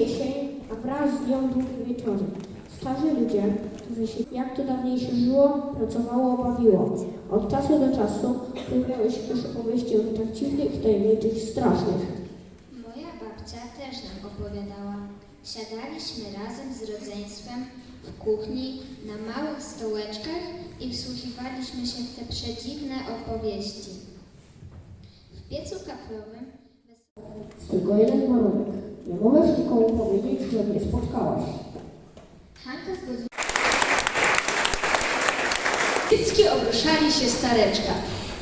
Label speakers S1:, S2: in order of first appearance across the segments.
S1: jesień, a wraz z nią długie wieczory. Starzy ludzie, którzy się jak to dawniejsze żyło, pracowało, bawiło. Od czasu do czasu pojawiały się też opowieści o dziwnych, tajemniczych, strasznych.
S2: Moja babcia też nam opowiadała. Siadaliśmy razem z rodzeństwem w kuchni, na małych stołeczkach i wsłuchiwaliśmy się w te przedziwne opowieści. W piecu kaplowym...
S1: Tylko jeden warunek. Nie możesz nikomu powiedzieć, że mnie spotkałaś.
S2: Hanka zgodziła
S3: Dziecki obruszali się stareczka.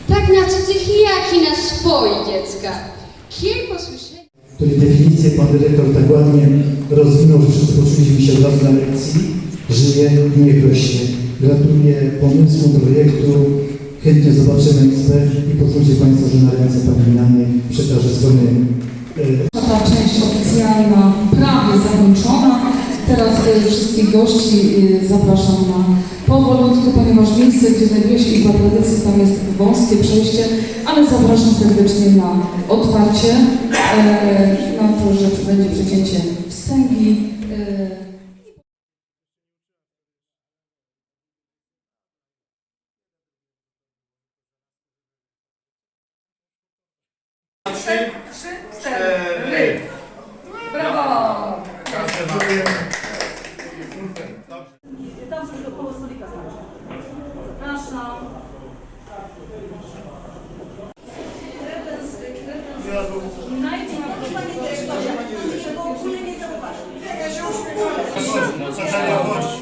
S3: Tak na cudzych, jak i na swoich dziecka. Kiej posłyszeli.
S4: której definicję pan dyrektor tak ładnie rozwinął, że wszyscy poczuliśmy się od razu na lekcji. Żyje i niech rośnie. Gratuluję pomysłu, projektu. Chętnie zobaczymy ekspert i pozwólcie Państwo, że na ręce Pani Miany przekażę strony
S5: Ta część oficjalna prawie zakończona. Teraz y, wszystkich gości y, zapraszam na powolutku, ponieważ miejsce, gdzie znajduje się Izba Tradycji, tam jest wąskie przejście, ale zapraszam serdecznie na otwarcie, e, na to, że będzie przecięcie wstęgi. e, Trzy, cztery. Tam sobie do koło stolika stanąć. Zapraszam.
S4: No chodzić?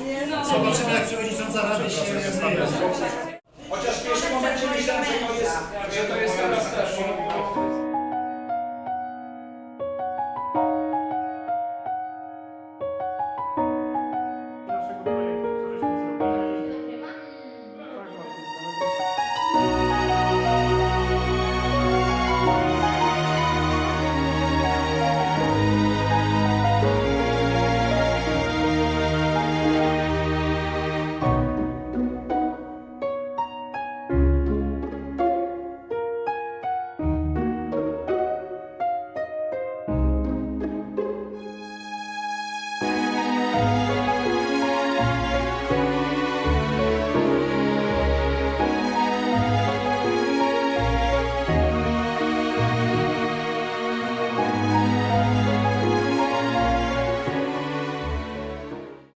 S4: Zobaczymy jak przewodnicząca rady się